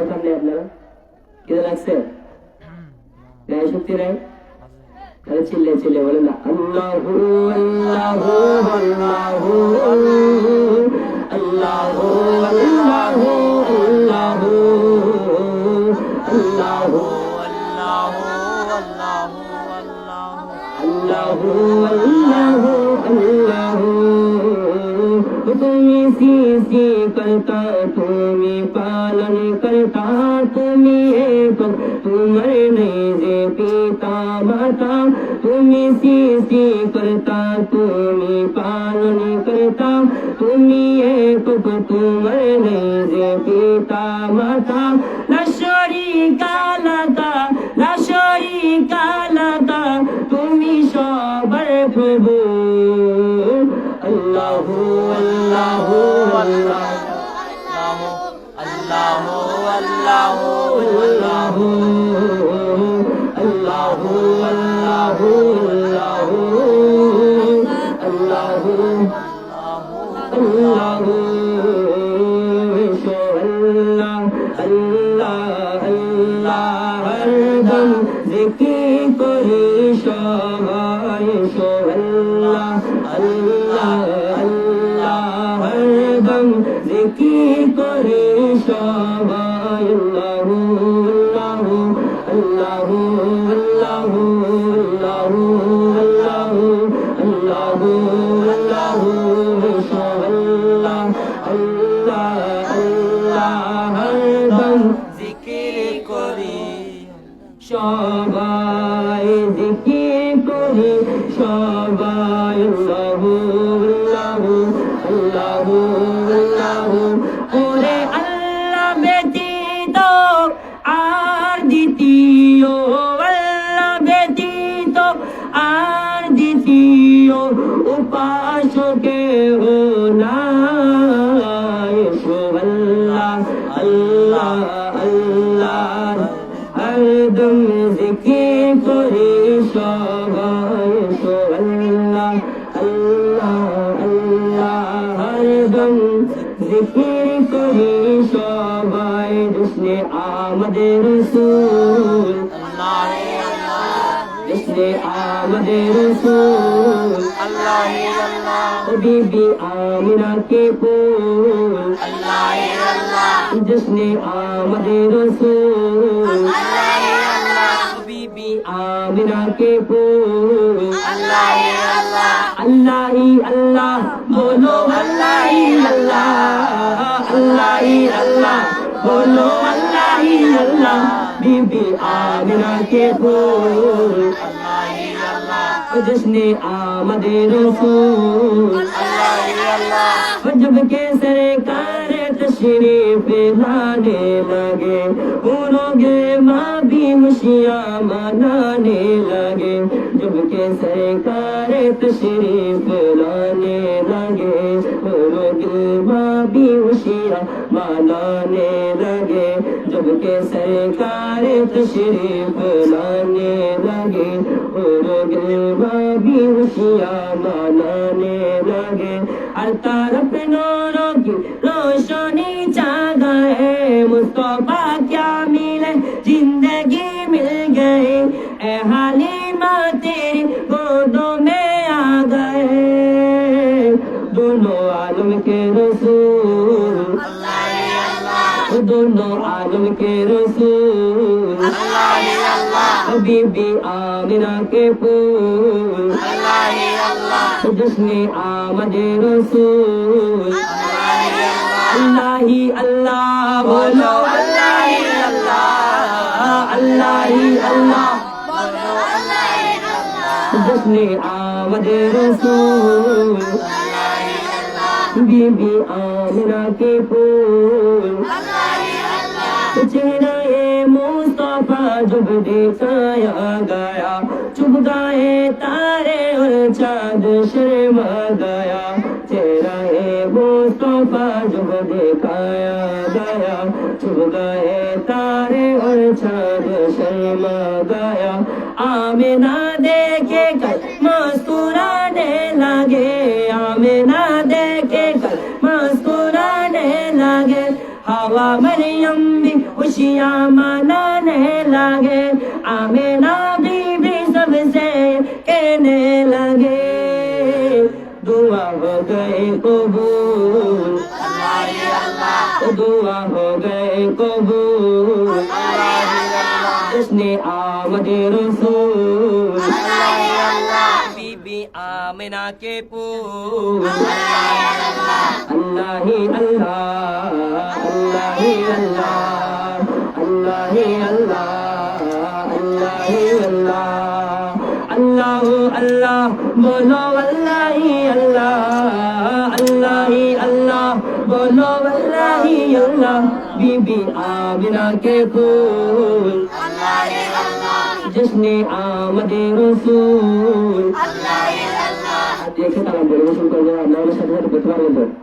খান নাই আপনারা কেদে লাগছে গায়ে শক্তি নাই তাহলে চিল্লে চিল্লে বলেন না আল্লাহু আল্লাহু আল্লাহু আল্লাহু আল্লাহু আল্লাহু আল্লাহু আল্লাহু আল্লাহু তুমি সৃষ্টি করতা তুমি পালন করতা তুমি এক, তোমার নেই যে পিতা মাতা। তুমি সৃষ্টি করতা তুমি পালন করতা তুমি এক, তোমার নেই যে পিতা মাতা। নশরি কালাতা নশরি কালাতা তুমি সবার প্রভু। আল্লাহু আল্লাহু আল্লাহু আল্লাহু আল্লাহু আল্লাহু আল্লাহু আল্লাহু আল্লাহু আল্লাহ জিকির করি সবাই আল্লাহ আল্লাহ আল্লাহ হরদম জিকির করি সবাই আল্লাহু আল্লাহু আল্লাহু আল্লাহু আল্লাহু আল্লাহু আল্লাহু আল্লাহ আল্লাহ আল্লাহ হরদম জিকির করি সবাই রসুল বিবি আমিনা কে পুল জিসনে আমদ রসুল বিবি আমিনা কে পুল আল্লাহ আল্লাহ বলো আল্লাহ ही अल्लाह बीबी आमिना के फूल जिसने आमदे रसूल जब के सरकार तशरीफ लाने लगे उनोगे माँ भी मुशियाँ मनाने लगे जब के सरकार तशरीफ लाने लगे उनोगे माँ भी मुशियाँ मनाने लगे जब के सरकार तशरीफ लाने लगे گے بھی خوشیاں منانے لگے ہر طرف نوروں کی روشنی جاگا ہے مصطفیٰ کیا ملے زندگی مل گئے اے حلیمہ تیری گودوں میں آ گئے دونوں عالم کے رسول دونوں عالم کے رسول হাবিবি আমিনাকে পুল জুসনে আমাদে রসুল। আল্লাহি। আল্লাহ বলো। আল্লাহি। আল্লাহ। আল্লাহি। আল্লাহ। জুসনে আমাদে রসুল বিবি আমিনাকে পুল চেহারা जब दिखाया गया चुप गए तारे और चाँद शर्मा गया चेहरा ये मुस्तफा जब दिखाया गया चुप गए तारे और चाँद शर्मा गया आमिना देखे कर मुस्कुराने लगे आमिना देखे कर मुस्कुराने लगे हवा मरियम भी खुशियाँ मनाने लगे आमिना बीबी सबसे कहने लगे दुआ हो गए कबूल दुआ हो गए कबूल उसने आमद रसूल बीबी आमिना के पूल अल्लाह ही अल्लाह अल्लाह ही अल्लाह अल्लाह ही अल्लाह আল্লাহ আল্লাহ বলো আল্লাহ আল্লাহ আল্লাহ আল্লাহ বলো আল্লাহ আল্লাহ বিবি আমিনা কে ফুল জশ্নে আমাদের রসুল। দেখে তারা বলে করবে আমরা সাথে সাথে করতে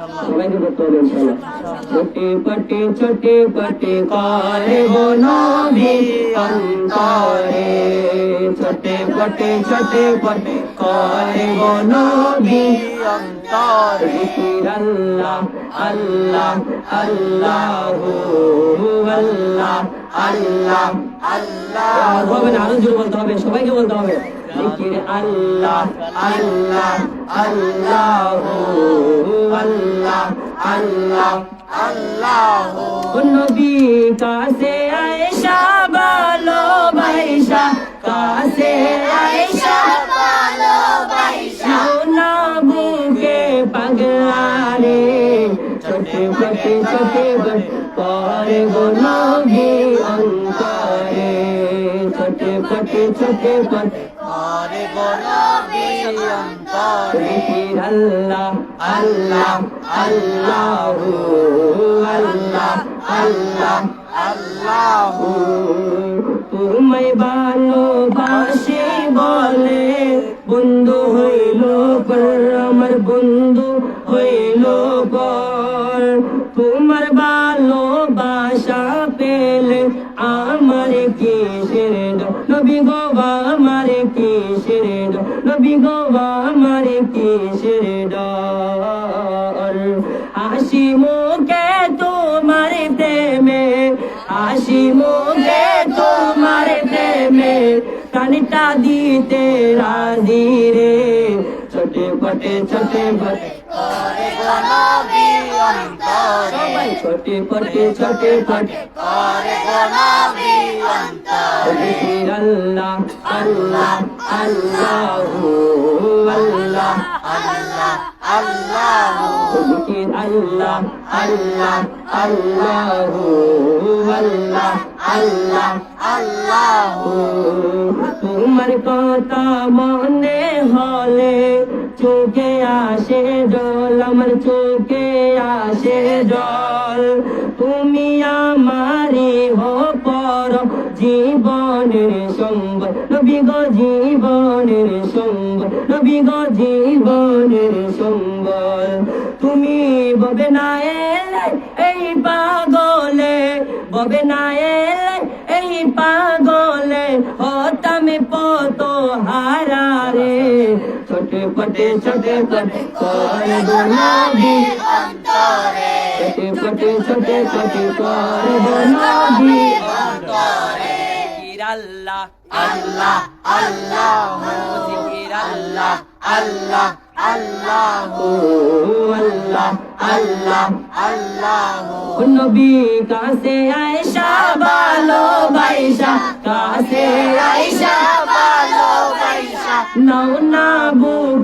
সবাইকে করতে হবে ইনশাল্লাহ ছোটে পটে ছোটে পটে করে বনবি অন্তরে ছোটে পটে ছোটে পটে করে বনবি জিকির আল্লাহ আল্লাহ আল্লাহ আল্লাহ আল্লাহ আল্লাহ হবে না আরও বলতে হবে, সবাইকে বলতে হবে। জিকির আল্লাহ আল্লাহ আল্লাহ আল্লাহ আল্লাহ নবী কাছে আয়েশা ভালো বাইশা কাছে আয়েশা সোনা বুকে পাগলারে ছোটে ছোটে ছোটে করে গো নবী অন্তরে ছোটে ছোটে ছোটে পটে জিকির আল্লাহ আল্লাহ আল্লাহ আল্লাহ আল্লাহ তোমায় ভালোবাসে বলে। গো আমার কিসের ডর? হাসি মুখে তোমার প্রেমে, হাসি মুখে তোমার প্রেমে কানিটা দিতে রাজি রে। ছোটে পটে ছোটে পটে। ছোটে পটে ছোটে পটে। জিকির আল্লাহ আল্লাহ। আল্লাহ আল্লাহ জিকির আল্লাহ আল্লাহ আল্লাহ আল্লাহ আল্লাহ তোমার কথা মনে হলে চোখে আসে জল আমার চোখে আসে জল তুমি আমারে হো জীবনের সম্বল নবী গো জীবনের সম্বল নবী গো জীবনের সম্বল তুমি ববে না এই পাগলে, ববে না এই পাগলে, হতামে পত হারারে ছোটে পটে ছোটে পটে করে গোলাবি ছোটে পটে ছোটে পটে করে গোলাবি জিকির আল্লাহ আল্লাহ আল্লাহ জিকির আল্লাহ আল্লাহ আল্লাহ আল্লাহ আল্লাহ আল্লাহ নবী কাছে আয়েশা ভালো বাইশা কাছে আয়েশা ভালো نونا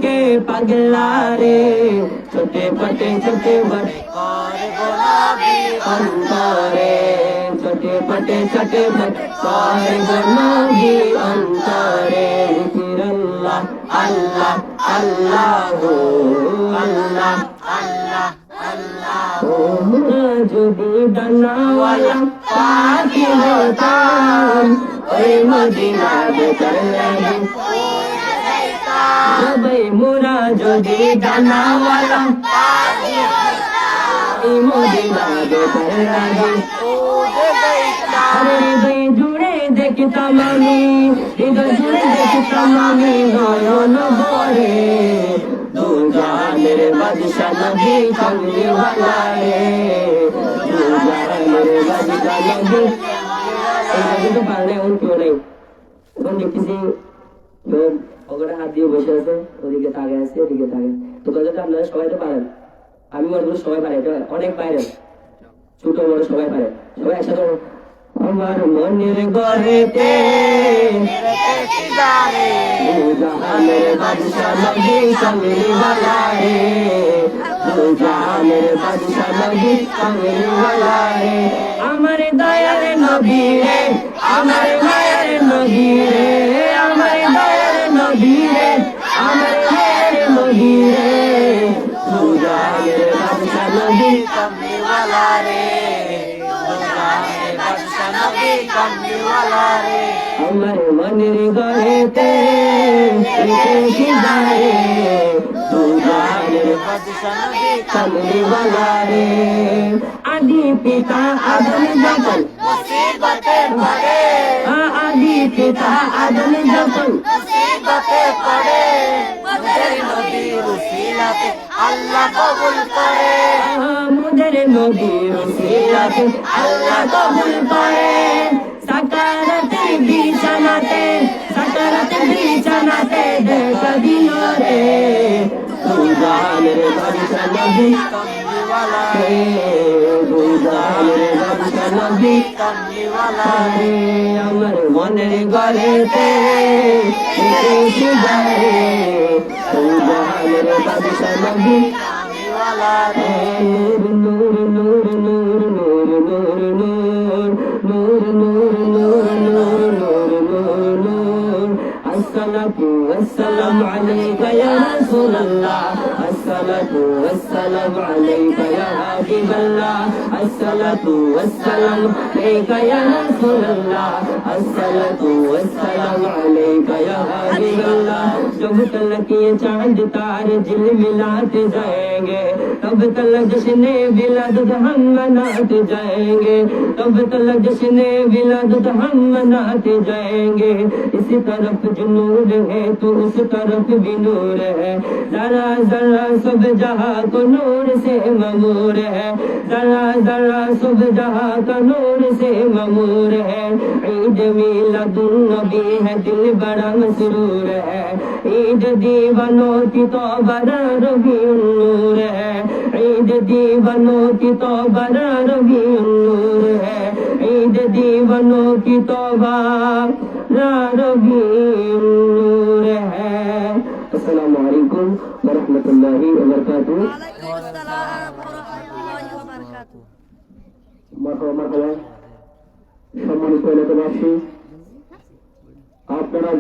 کے پگلا رے چھوٹے پٹے چھوٹے بڑے۔ انتارے چھوٹے پٹے چھٹے بڑے۔ سارے گنگی انتارے پھر اللہ اللہ اللہ ہو اللہ اللہ اللہ والا پاک ہوتا مدینہ হবে মোরা যদি ডানাওয়ালা জুড়ে দেখতাম আমি, হৃদয় জুড়ে দেখতাম আমি নয়ন ভরে। দুজানের বাদশা নবী কমলি ভালারে দুজানের বাদশা নবী। এই কেউ নেই। এখন ওখানে হাত দিয়ে বসে আছে, ওদিকে তাকে আছে ওদিকে তাকে। তো কথাটা আপনারা সবাই তো পারেন। আমি মনে করি সবাই পারে, এটা অনেক বাইরে। ছোট, বড় সবাই পারে। সবাই একসাথে। আমার মনের বাদশা নবী আমার নবী রে আমার মায়ের নবী রে কমলিওয়ালা রে দুজানের বাদশা নবী কমলিওয়ালা রে আমার कमरे वाला रे आदि पिता आदम जबल भरे आदि पिता आदम जबल पड़े আল্লাহ কবুল দুজানের বাদশা নবী কমলিওয়ালা রে দুজানের বাদশা নবী কমলিওয়ালা আরে আমার মনের গলেতে রেখে যায় দুজানের বাদশা নবী কমলিওয়ালা রে নূর নূর নূর নূর নূর নূর নূর নূর নূর নূর নূর নূর নূর الصلاة والسلام عليك يا رسول الله والسلام عليك يا حبيب الله. الصلاة والسلام عليك يا رسول الله. الصلاة والسلام عليك يا حبيب اللہ جب تلک یہ چاند تار جل ملاتے جائیں گے، تب تلک جشن ولادت ہم مناتے جائیں گے، تب تلک جشن ولادت ہم مناتے جائیں گے۔ اسی طرف جو نور ہے تو اس طرف بھی نور ہے۔ ذرا ذرا صبح جہاں کو نور سے ممور ہے۔ ذرا ذرا صبح جہاں کا نور سے ممور ہے۔ عید میلا نبی ہے، دل بڑا مسرور ہے۔ عید دیوانوں کی تو بڑا ربی نور ہے۔ عید دیوانوں کی تو بڑا ربی نور ہے۔ عید دیوانوں کی تو بڑا ربی نور ہے۔ السلام علیکم۔ warahmatullahi wabarakatuh. Waalaikumsalam warahmatullahi wabarakatuh. Marhaba marhaba. সম্মানিত এলাকাবাসী আপনারা